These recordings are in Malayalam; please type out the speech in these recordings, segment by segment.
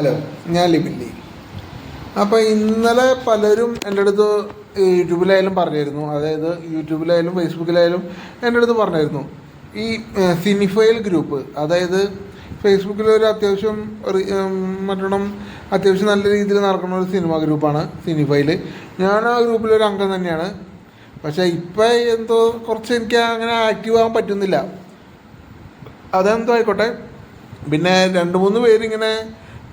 ഹലോ ഞാൻ ലിബില്ലി അപ്പോൾ ഇന്നലെ പലരും എന്റെ അടുത്ത് യൂട്യൂബിലായാലും പറഞ്ഞിരുന്നു. അതായത് യൂട്യൂബിലായാലും ഫേസ്ബുക്കിലായാലും എന്റെ അടുത്ത് പറഞ്ഞിരുന്നു. ഈ സിനിഫയൽ ഗ്രൂപ്പ് അതായത് ഫേസ്ബുക്കിൽ ഒരു അത്യാവശ്യം മറ്റണം അത്യാവശ്യം നല്ല രീതിയിൽ നടക്കുന്ന ഒരു സിനിമ ഗ്രൂപ്പാണ് സിനിഫയിൽ. ഞാൻ ആ ഗ്രൂപ്പിലൊരു അംഗം തന്നെയാണ്. പക്ഷേ ഇപ്പം എന്തോ കുറച്ച് എനിക്ക് അങ്ങനെ ആക്റ്റീവ് ആകാൻ പറ്റുന്നില്ല. അതെന്തോ ആയിക്കോട്ടെ. പിന്നെ രണ്ട് മൂന്ന് പേരിങ്ങനെ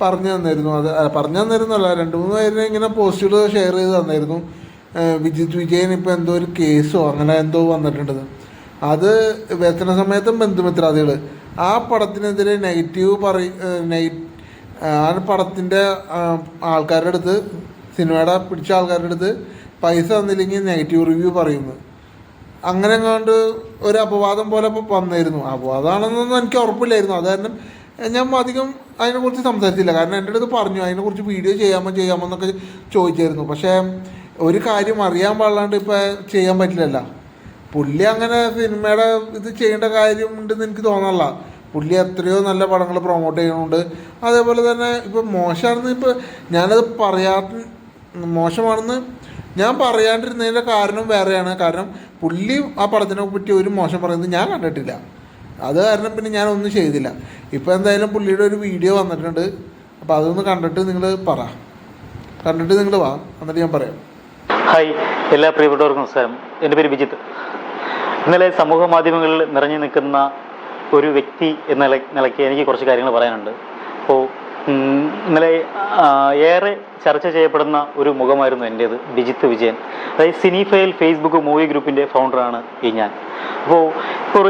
പറഞ്ഞു തന്നിരുന്നു. അത് പറഞ്ഞു തന്നിരുന്നല്ല രണ്ട് മൂന്ന് പേര് ഇങ്ങനെ പോസ്റ്റുകൾ ഷെയർ ചെയ്ത് തന്നിരുന്നു. വിജിത് വിജയൻ ഇപ്പോൾ എന്തോ ഒരു കേസോ അങ്ങനെ എന്തോ വന്നിട്ടുണ്ട് അത് വ്യസന സമയത്തും ബന്ധുമിത്രാദികൾ ആ പടത്തിനെതിരെ നെഗറ്റീവ് പറ ആ പടത്തിന്റെ ആൾക്കാരുടെ അടുത്ത് സിനിമയുടെ പിടിച്ച ആൾക്കാരുടെ അടുത്ത് പൈസ തന്നില്ലെങ്കിൽ നെഗറ്റീവ് റിവ്യൂ പറയുന്നു. അങ്ങനെ കണ്ട് ഒരു അപവാദം പോലെ വന്നിരുന്നു. അപവാദമാണെന്നൊന്നും എനിക്ക് ഉറപ്പില്ലായിരുന്നു. അത് കാരണം ഞാൻ അധികം അതിനെക്കുറിച്ച് സംസാരിച്ചില്ല. കാരണം എന്റെ അടുത്ത് പറഞ്ഞു അതിനെക്കുറിച്ച് വീഡിയോ ചെയ്യാമോ ചെയ്യാമോ എന്നൊക്കെ ചോദിച്ചായിരുന്നു. പക്ഷേ ഒരു കാര്യം അറിയാൻ പാടില്ലാണ്ട് ഇപ്പം ചെയ്യാൻ പറ്റില്ലല്ലോ. പുള്ളി അങ്ങനെ സിനിമയുടെ ഇത് ചെയ്യേണ്ട കാര്യം ഉണ്ടെന്ന് എനിക്ക് തോന്നല്ല പുള്ളി എത്രയോ നല്ല പടങ്ങൾ പ്രൊമോട്ട് ചെയ്യുന്നുണ്ട്. അതേപോലെ തന്നെ ഇപ്പം മോശമാണെന്ന് ഇപ്പം ഞാനത് പറയാ മോശമാണെന്ന് ഞാൻ പറയാണ്ടിരുന്നതിന്റെ കാരണം വേറെയാണ്. കാരണം പുള്ളി ആ പടത്തിനെ പറ്റി ഒരു മോശം പറയുന്നത് ഞാൻ കണ്ടിട്ടില്ല. അത് കാരണം പിന്നെ ഞാൻ ഒന്നും ചെയ്തില്ല. ഇപ്പോൾ എന്തായാലും പുള്ളിയുടെ ഒരു വീഡിയോ വന്നിട്ടുണ്ട്. അപ്പോൾ അതൊന്ന് കണ്ടിട്ട് നിങ്ങൾ പറ. കണ്ടിട്ട് നിങ്ങൾ വാ. എന്നിട്ട് ഞാൻ പറയാം. ഹായ് എല്ലാ പ്രിയപ്പെട്ടവർക്കും നമസ്കാരം. എന്റെ പേര് വിജിത്ത്. ഇന്നലെ സമൂഹ മാധ്യമങ്ങളിൽ നിറഞ്ഞു നിൽക്കുന്ന ഒരു വ്യക്തി എന്ന നില നിലയ്ക്ക് എനിക്ക് കുറച്ച് കാര്യങ്ങൾ പറയാനുണ്ട്. അപ്പോൾ ഇന്നലെ ഏറെ ചർച്ച ചെയ്യപ്പെടുന്ന ഒരു മുഖമായിരുന്നു എന്റേത് ഡിജിത്ത് വിജയൻ. അതായത് സിനിഫയൽ ഫേസ്ബുക്ക് മൂവി ഗ്രൂപ്പിന്റെ ഫൗണ്ടറാണ് ഈ ഞാൻ. അപ്പോൾ ഇപ്പോൾ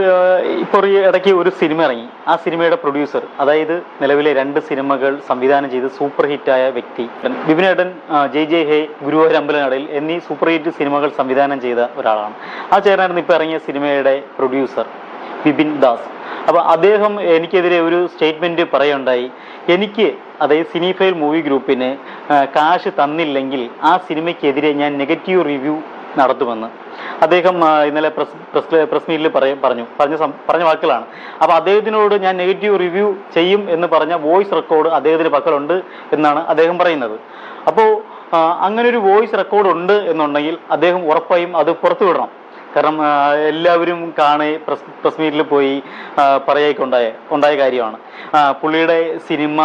ഇപ്പോൾ ഇടയ്ക്ക് ഒരു സിനിമ ഇറങ്ങി. ആ സിനിമയുടെ പ്രൊഡ്യൂസർ അതായത് നിലവിലെ രണ്ട് സിനിമകൾ സംവിധാനം ചെയ്ത് സൂപ്പർ ഹിറ്റായ വ്യക്തി ബിബിനേട്ടൻ ജയ് ജയ് ഹേ ഗുരുവരമ്പലനടയിൽ എന്നീ സൂപ്പർ ഹിറ്റ് സിനിമകൾ സംവിധാനം ചെയ്ത ഒരാളാണ്. ആ ചേട്ടനായിരുന്നു ഇപ്പോൾ ഇറങ്ങിയ സിനിമയുടെ പ്രൊഡ്യൂസർ ബിപിൻ ദാസ്. അപ്പോൾ അദ്ദേഹം എനിക്കെതിരെ ഒരു സ്റ്റേറ്റ്മെന്റ് പറയുണ്ടായി എനിക്ക് അതായത് സിനിഫൈൽ മൂവി ഗ്രൂപ്പിന് കാശ് തന്നില്ലെങ്കിൽ ആ സിനിമയ്ക്കെതിരെ ഞാൻ നെഗറ്റീവ് റിവ്യൂ നടത്തുമെന്ന്. അദ്ദേഹം ഇന്നലെ പ്രസ് പ്രസ് പ്രസ് മീറ്റിൽ പറഞ്ഞു. പറഞ്ഞ പറഞ്ഞ വാക്കുകളാണ്. അപ്പോൾ അദ്ദേഹത്തിനോട് ഞാൻ നെഗറ്റീവ് റിവ്യൂ ചെയ്യും എന്ന് പറഞ്ഞ വോയിസ് റെക്കോർഡ് അദ്ദേഹത്തിന് പക്കലുണ്ട് എന്നാണ് അദ്ദേഹം പറയുന്നത്. അപ്പോൾ അങ്ങനെ ഒരു വോയിസ് റെക്കോർഡ് ഉണ്ട് എന്നുണ്ടെങ്കിൽ അദ്ദേഹം ഉറപ്പായും അത് പുറത്തു വിടണം കാരണം എല്ലാവരും കാണേ പ്രസ് പ്രസ് മീറ്റിൽ പോയി പറയൊക്കെ ഉണ്ടായ ഉണ്ടായ കാര്യമാണ്. പുള്ളിയുടെ സിനിമ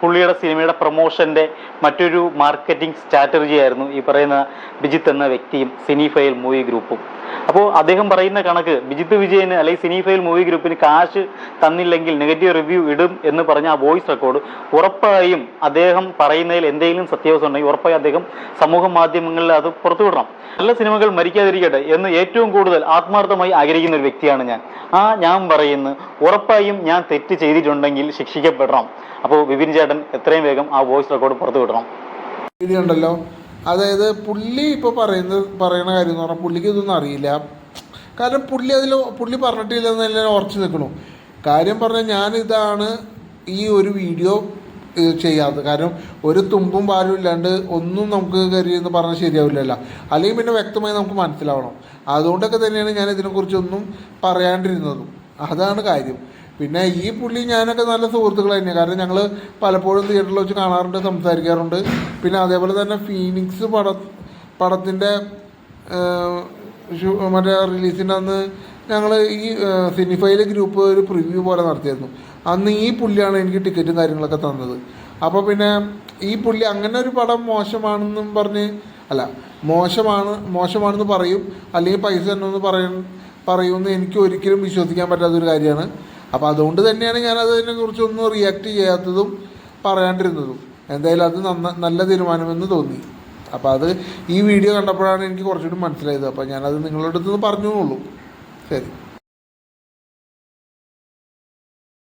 പുള്ളിയുടെ സിനിമയുടെ പ്രൊമോഷന്റെ മറ്റൊരു മാർക്കറ്റിംഗ് സ്ട്രാറ്റജി ആയിരുന്നു ഈ പറയുന്ന ബിജിത്ത് എന്ന വ്യക്തിയും സിനിഫയൽ മൂവി ഗ്രൂപ്പും. അപ്പോൾ അദ്ദേഹം പറയുന്ന കണക്ക് ബിജിത്ത് വിജയന് അല്ലെങ്കിൽ സിനിഫയൽ മൂവി ഗ്രൂപ്പിന് കാശ് തന്നില്ലെങ്കിൽ നെഗറ്റീവ് റിവ്യൂ ഇടും എന്ന് പറഞ്ഞ ആ വോയിസ് റെക്കോർഡ് ഉറപ്പായും അദ്ദേഹം പറയുന്നതിൽ എന്തെങ്കിലും സത്യാവസ്ഥ ഉണ്ടെങ്കിൽ ഉറപ്പായും അദ്ദേഹം സമൂഹ മാധ്യമങ്ങളിൽ അത് പുറത്തുവിടണം. നല്ല സിനിമകൾ മരിക്കാതിരിക്കട്ടെ എന്ന് ഏറ്റവും കൂടുതൽ ആത്മാർത്ഥമായി ആഗ്രഹിക്കുന്ന ഒരു വ്യക്തിയാണ് ഞാൻ. ആ ഞാൻ പറയുന്നു ഉറപ്പായും ഞാൻ തെറ്റ് ചെയ്തിട്ടുണ്ടെങ്കിൽ ശിക്ഷിക്കപ്പെടണം. അപ്പോൾ വിപിൻ ചേട്ടൻ എത്രയും വേഗം ആ വോയിസ് റെക്കോർഡ് പുറത്തു വിടണം. വീഡിയോ ഉണ്ടല്ലോ അതായത് പുള്ളി ഇപ്പോൾ പറയുന്ന പറയുന്ന കാര്യം എന്ന് പറഞ്ഞാൽ പുള്ളിക്ക് ഇതൊന്നും അറിയില്ല. കാരണം പുള്ളി അതിൽ പുള്ളി പറഞ്ഞിട്ടില്ലെന്ന് തന്നെ ഉറച്ചു നിൽക്കണു. കാര്യം പറഞ്ഞാൽ ഇതാണ് ഈ ഒരു വീഡിയോ ചെയ്യാത്തത്. കാരണം ഒരു തുമ്പും പാലും ഇല്ലാണ്ട് ഒന്നും നമുക്ക് കരുതെന്ന് പറഞ്ഞാൽ ശരിയാവില്ലല്ലോ. അല്ലെങ്കിൽ പിന്നെ വ്യക്തമായി നമുക്ക് മനസ്സിലാവണം. അതുകൊണ്ടൊക്കെ തന്നെയാണ് ഞാൻ ഇതിനെക്കുറിച്ചൊന്നും പറയാണ്ടിരുന്നതും. അതാണ് കാര്യം. പിന്നെ ഈ പുള്ളി ഞാനൊക്കെ നല്ല സുഹൃത്തുക്കൾ തന്നെയാണ് കാരണം ഞങ്ങൾ പലപ്പോഴും തിയേറ്ററിൽ വെച്ച് കാണാറുണ്ട് സംസാരിക്കാറുണ്ട്. പിന്നെ അതേപോലെ തന്നെ ഫീനിക്സ് പട പടത്തിന്റെ മറ്റേ റിലീസിന്റെ അന്ന് ഞങ്ങൾ ഈ സിനിഫൈൽ ഗ്രൂപ്പ് ഒരു പ്രിവ്യൂ പോലെ നടത്തിയിരുന്നു. അന്ന് ഈ പുള്ളിയാണ് എനിക്ക് ടിക്കറ്റും കാര്യങ്ങളൊക്കെ തന്നത്. അപ്പോൾ പിന്നെ ഈ പുള്ളി അങ്ങനെ ഒരു പടം മോശമാണെന്നും പറഞ്ഞ് അല്ല മോശമാണ് മോശമാണെന്ന് പറയും. അല്ലെങ്കിൽ പൈസ തന്നെന്ന് പറയും പറയുമെന്ന് എനിക്ക് ഒരിക്കലും വിശ്വസിക്കാൻ പറ്റാത്തൊരു കാര്യമാണ്. അപ്പോൾ അതുകൊണ്ട് തന്നെയാണ് ഞാൻ അതിനെ കുറിച്ചൊന്നും റിയാക്ട് ചെയ്യാത്തതും പറയാണ്ടിരുന്നതും. എന്തായാലും അത് നന്ന നല്ല തീരുമാനമെന്ന് തോന്നി. അപ്പോൾ അത് ഈ വീഡിയോ കണ്ടപ്പോഴാണ് എനിക്ക് കുറച്ചുകൂടി മനസ്സിലായത്. അപ്പോൾ ഞാനത് നിങ്ങളുടെ അടുത്ത് നിന്ന് പറഞ്ഞു ശരി.